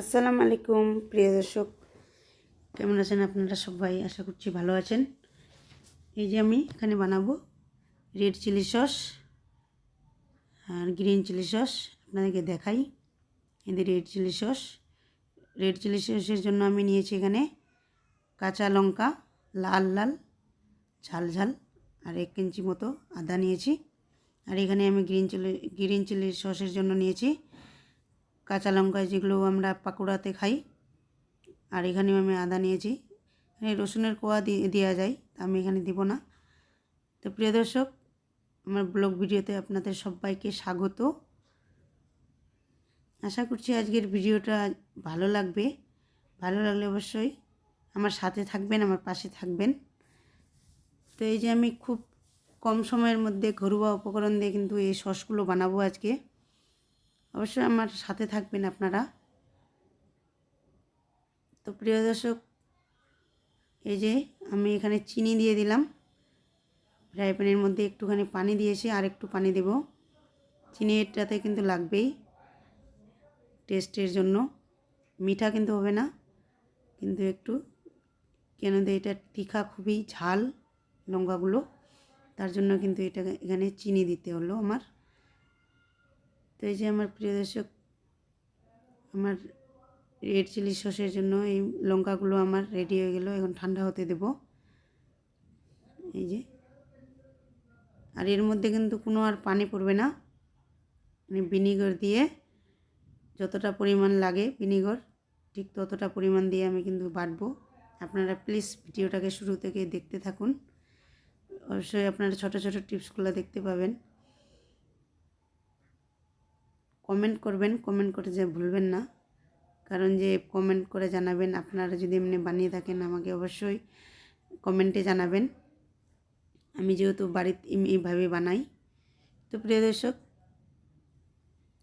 আসসালামু আলাইকুম, প্রিয় দর্শক। কেমন আছেন আপনারা সবাই? আশা করছি ভালো আছেন। এই যে আমি এখানে বানাবো রেড চিলি সস আর গ্রিন চিলি সস। আপনাদেরকে দেখাই এদের red chilli sauce. Red chilli সসের জন্য আমি নিয়েছি এখানে কাঁচা লঙ্কা, লাল লাল, ঝাল ঝাল আর এক ইঞ্চি মতো আদা নিয়েছি। আর এখানে আমি গ্রিন চিলি গ্রিন চিলি সসের জন্য নিয়েছি কাঁচা লঙ্কা যেগুলো আমরা পাকোড়াতে খাই। আর এখানেও আমি আদা নিয়েছি। এখানে রসুনের কোয়া দিয়ে দেওয়া যায় আমি এখানে দিব না। তো প্রিয় দর্শক, আমার ব্লগ ভিডিওতে আপনাদের সবাইকে স্বাগত। আশা করছি আজকের ভিডিওটা ভালো লাগবে। ভালো লাগলে অবশ্যই আমার সাথে থাকবেন, আমার পাশে থাকবেন। তো এই যে আমি খুব কম সময়ের মধ্যে ঘরোয়া উপকরণ দিয়ে কিন্তু এই সসগুলো বানাবো আজকে। অবশ্যই আমার সাথে থাকবেন আপনারা। তো প্রিয় দর্শক, এই যে আমি এখানে চিনি দিয়ে দিলাম। ফ্রাই প্যানের মধ্যে একটুখানি পানি দিয়েছি, আর একটু পানি দেব। চিনি এটাতে কিন্তু লাগবেই টেস্টের জন্য। মিঠা কিন্তু হবে না, কিন্তু একটু কেন দিয়ে এটা তীখা খুবই ঝাল লঙ্কাগুলো, তার জন্য কিন্তু এটা এখানে চিনি দিতে হলো আমার। তো এই যে আমার প্রিয় দর্শক, আমার রেড চিলি সসের জন্য এই লঙ্কাগুলো আমার রেডি হয়ে গেল। এখন ঠান্ডা হতে দেব। এই যে। আর এর মধ্যে কিন্তু কোনো আর পানি পড়বে না। মানে ভিনিগর দিয়ে যতটা পরিমাণ লাগে ভিনিগর ঠিক ততটা পরিমাণ দিয়ে আমি কিন্তু বাটবো। আপনারা প্লিজ ভিডিওটাকে শুরু থেকে দেখতে থাকুন। অবশ্যই আপনারা ছোটো ছোটো টিপসগুলো দেখতে পাবেন। কমেন্ট করবেন কমেন্ট করে যে ভুলবেন না। কারণ যে কমেন্ট করে জানাবেন, আপনারা যদি এমনি বানিয়ে থাকেন, আমাকে অবশ্যই কমেন্টে জানাবেন। আমি যেহেতু বাড়িতে এইভাবে বানাই। তো প্রিয় দর্শক,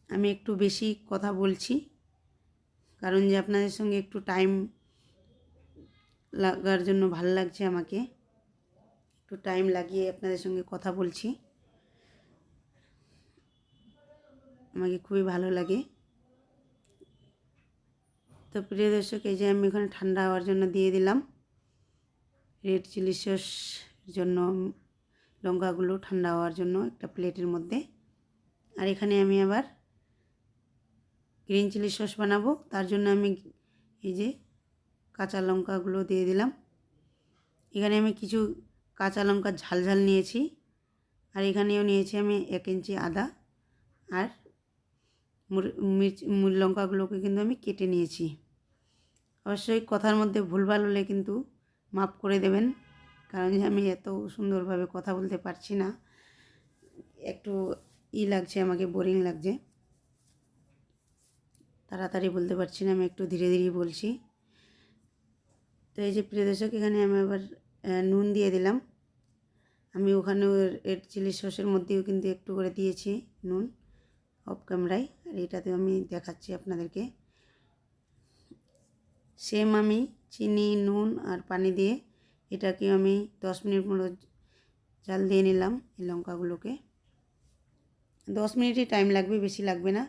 আমি একটু বেশি কথা বলছি। কারণ যে আপনাদের সঙ্গে একটু টাইম লাগার জন্য ভালো লাগছে আমাকে। একটু টাইম লাগিয়ে আপনাদের সঙ্গে কথা বলছি। আমাকে খুবই ভালো লাগে। তো প্রিয় দর্শক, এই যে আমি ওখানে ঠান্ডা হওয়ার জন্য দিয়ে দিলাম। রেড চিলি সস জন্য, লঙ্কাগুলো ঠান্ডা হওয়ার জন্য একটা প্লেটের মধ্যে। আর এখানে আমি আবার গ্রিন চিলি সস বানাবো। তার জন্য আমি এই যে কাঁচা লঙ্কাগুলো দিয়ে দিলাম। এখানে আমি কিছু কাঁচা লঙ্কার ঝাল ঝাল নিয়েছি। আর এখানেও নিয়েছি আমি এক ইঞ্চি আদা। আর মির্চ লঙ্কাগুলোকে কিন্তু আমি কেটে নিয়েছি। অবশ্যই কথার মধ্যে ভুলভাল হলে কিন্তু মাফ করে দেবেন, কারণ আমি এত সুন্দরভাবে কথা বলতে পারছি না। একটু ই লাগছে, আমাকে বোরিং লাগছে। তাড়াতাড়ি বলতে পারছি না, আমি একটু ধীরে ধীরে বলছি। তো এই যে প্রিয় দর্শক, এখানে আমি আবার নুন দিয়ে দিলাম। আমি ওখানে রেড চিলি সসের মধ্যেও কিন্তু একটু করে দিয়েছি নুন। অফ ক্যামেরায়। আর এটাতেও আমি দেখাচ্ছি আপনাদেরকে। সেম আমি চিনি, নুন আর পানি দিয়ে এটাকে আমি দশ মিনিট মতো জাল দিয়ে নিলাম এই লঙ্কাগুলোকে। দশ মিনিটই টাইম লাগবে, বেশি লাগবে না।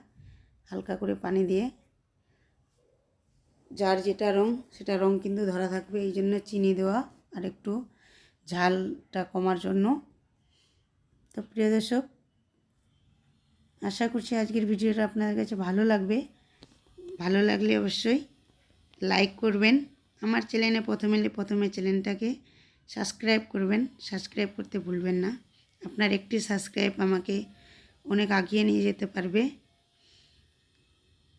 হালকা করে পানি দিয়ে। যার যেটা রং, সেটা রং কিন্তু ধরা থাকবে। এই জন্য চিনি দেওয়া আর একটু ঝালটা কমার জন্য। তো প্রিয় দর্শক আশা করছি আজকের ভিডিওটা আপনাদের কাছে ভালো লাগবে। ভালো লাগলে অবশ্যই লাইক করবেন। আমার চ্যানেলে প্রথমে প্রথমে চ্যানেলটাকে সাবস্ক্রাইব করবেন। সাবস্ক্রাইব করতে ভুলবেন না। আপনার একটি সাবস্ক্রাইব আমাকে অনেক আগিয়ে নিয়ে যেতে পারবে।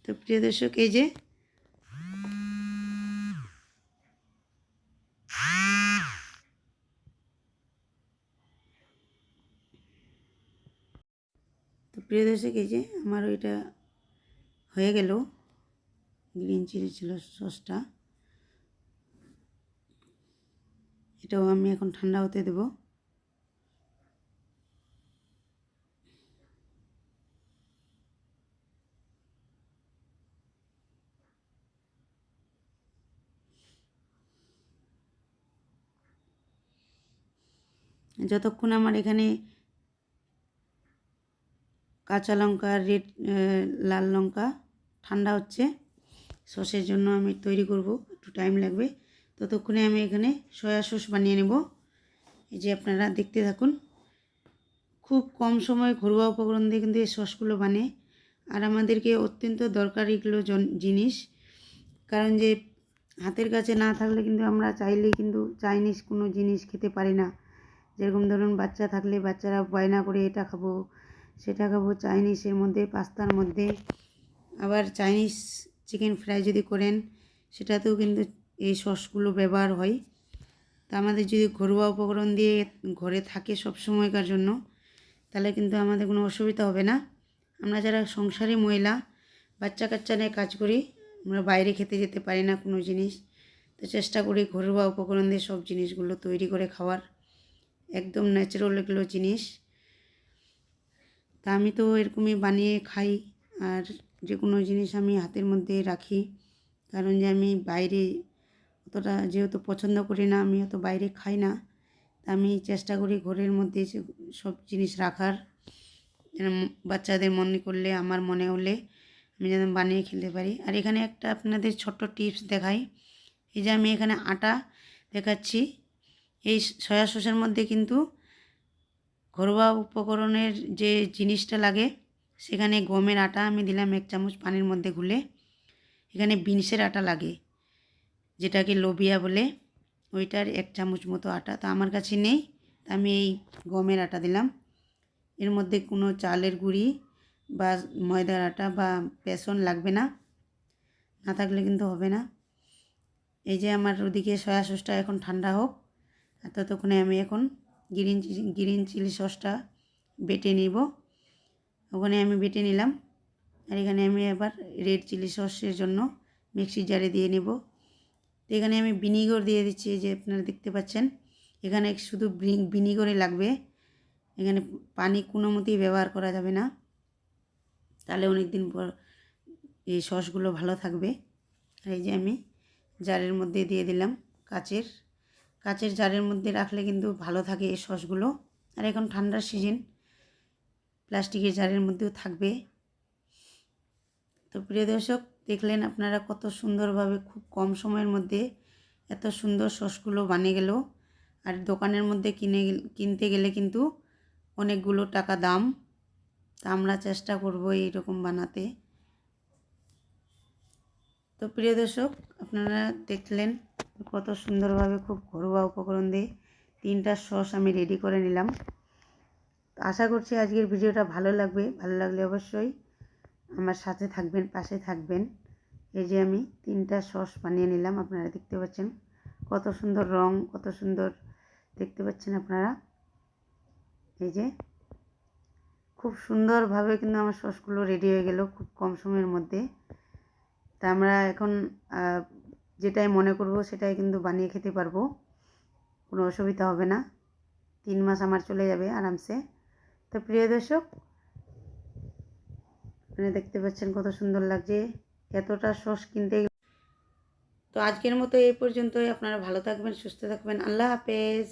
তো প্রিয় দর্শক, এই যে প্রিয় দর্শক, এই যে আমার ওইটা হয়ে গেল। গ্রিন চিলি ছিল সসটা। এটাও আমি এখন ঠান্ডা হতে দেব। যতক্ষণ আমার এখানে কাঁচা লঙ্কা, রেড লাল লঙ্কা, ঠান্ডা হচ্ছে। সসের জন্য আমি তৈরি করব, একটু টাইম লাগবে। ততক্ষণে আমি এখানে সয়া সস বানিয়ে নেব। এই যে আপনারা দেখতে থাকুন, খুব কম সময় ঘরোয়া উপকরণ দিয়ে কিন্তু এই সসগুলো বানে। আর আমাদেরকে অত্যন্ত দরকারি এগুলো জন- জিনিস। কারণ যে হাতের কাছে না থাকলে কিন্তু আমরা চাইলেই কিন্তু চাইনিজ কোনো জিনিস খেতে পারি না। যেরকম ধরুন বাচ্চা থাকলে বাচ্চারা বায়না করে এটা খাব সেটা খাব চাইনিজের মধ্যে, পাস্তার মধ্যে। আবার চাইনিজ চিকেন ফ্রাই যদি করেন, সেটাতেও কিন্তু এই সসগুলো ব্যবহার হয়। তা আমাদের যদি ঘরোয়া উপকরণ দিয়ে ঘরে থাকে সব সময়কার জন্য, তাহলে কিন্তু আমাদের কোনো অসুবিধা হবে না। আমরা যারা সংসারী মহিলা বাচ্চা কাচ্চা নিয়ে কাজ করি, আমরা বাইরে খেতে যেতে পারি না কোনো জিনিস। তো চেষ্টা করি ঘরোয়া উপকরণ দিয়ে সব জিনিসগুলো তৈরি করে খাওয়ার। একদম ন্যাচারাল এগুলো জিনিস। তা আমি তো এরকমই বানিয়ে খাই আর যে কোনো জিনিস আমি হাতের মধ্যে রাখি। কারণ যে আমি বাইরে অতটা যেহেতু পছন্দ করি না, আমি অত বাইরে খাই না। তা আমি চেষ্টা করি ঘরের মধ্যে সব জিনিস রাখার। বাচ্চাদের মনে করলে, আমার মনে হলে আমি যেন বানিয়ে খেতে পারি। আর এখানে একটা আপনাদের ছোট্ট টিপস দেখাই। এই যে আমি এখানে আটা দেখাচ্ছি। এই সয়া সসের মধ্যে কিন্তু ঘরোয়া উপকরণের যে জিনিসটা লাগে, সেখানে গমের আটা আমি দিলাম এক চামচ পানির মধ্যে গুলে। এখানে বিনসের আটা লাগে, যেটাকে লোবিয়া বলে। ওইটার এক চামচ মতো আটা, তো আমার কাছে নেই আমি এই গমের আটা দিলাম। এর মধ্যে কোনো চালের গুঁড়ি বা ময়দার আটা বা বেসন লাগবে না না থাকলে কিন্তু হবে না। এই যে আমার ওদিকে সয়া সসটা এখন ঠান্ডা হোক ততক্ষণে আমি এখন গ্রিন গ্রিন চিলি সসটা বেটে নিব। ওখানে আমি বেটে নিলাম। আর এখানে আমি এবার রেড চিলি সসের জন্য মিক্সি জারে দিয়ে নেব। তো এখানে আমি ভিনিগর দিয়ে দিচ্ছি যে আপনারা দেখতে পাচ্ছেন। এখানে শুধু ভিনিগরই লাগবে। এখানে পানি কোনো মতেই ব্যবহার করা যাবে না। তাহলে অনেক দিন পর এই সসগুলো ভালো থাকবে। এই যে আমি জারের মধ্যে দিয়ে দিলাম কাচের কাচের জারের মধ্যে রাখলে কিন্তু ভালো থাকে এই সসগুলো। আর এখন ঠান্ডার সিজন প্লাস্টিকের জারের মধ্যেও থাকবে। তো প্রিয় দর্শক, দেখলেন আপনারা কত সুন্দরভাবে খুব কম সময়ের মধ্যে এত সুন্দর সসগুলো বানিয়ে গেল। আর দোকানের মধ্যে কিনে কিনতে গেলে কিন্তু অনেকগুলো টাকা দাম। তা আমরা চেষ্টা করব এইরকম বানাতে। তো প্রিয় দর্শক, আপনারা দেখলেন কত সুন্দরভাবে খুব ঘরোয়া উপকরণ দিয়ে তিনটা সস আমি রেডি করে নিলাম। আশা করছি আজকের ভিডিওটা ভালো লাগবে। ভালো লাগলে অবশ্যই আমার সাথে থাকবেন, পাশে থাকবেন। এই যে আমি তিনটা সস বানিয়ে নিলাম, আপনারা দেখতে পাচ্ছেন কত সুন্দর রং, কত সুন্দর দেখতে পাচ্ছেন আপনারা। এই যে খুব সুন্দরভাবে কিন্তু আমার সসগুলো রেডি হয়ে গেল খুব কম সময়ের মধ্যে। তা আমরা এখন যেটাই মনে করব সেটাই কিন্তু বানিয়ে খেতে পারব। কোনো অসুবিধা হবে না। তিন মাস আমার চলে যাবে আরামসে। তো প্রিয় দর্শক মানে দেখতে পাচ্ছেন কত সুন্দর লাগছে। এতটা সস কিনতে তো আজকের মতো এই পর্যন্তই। আপনারা ভালো থাকবেন, সুস্থ থাকবেন। আল্লাহ হাফেজ।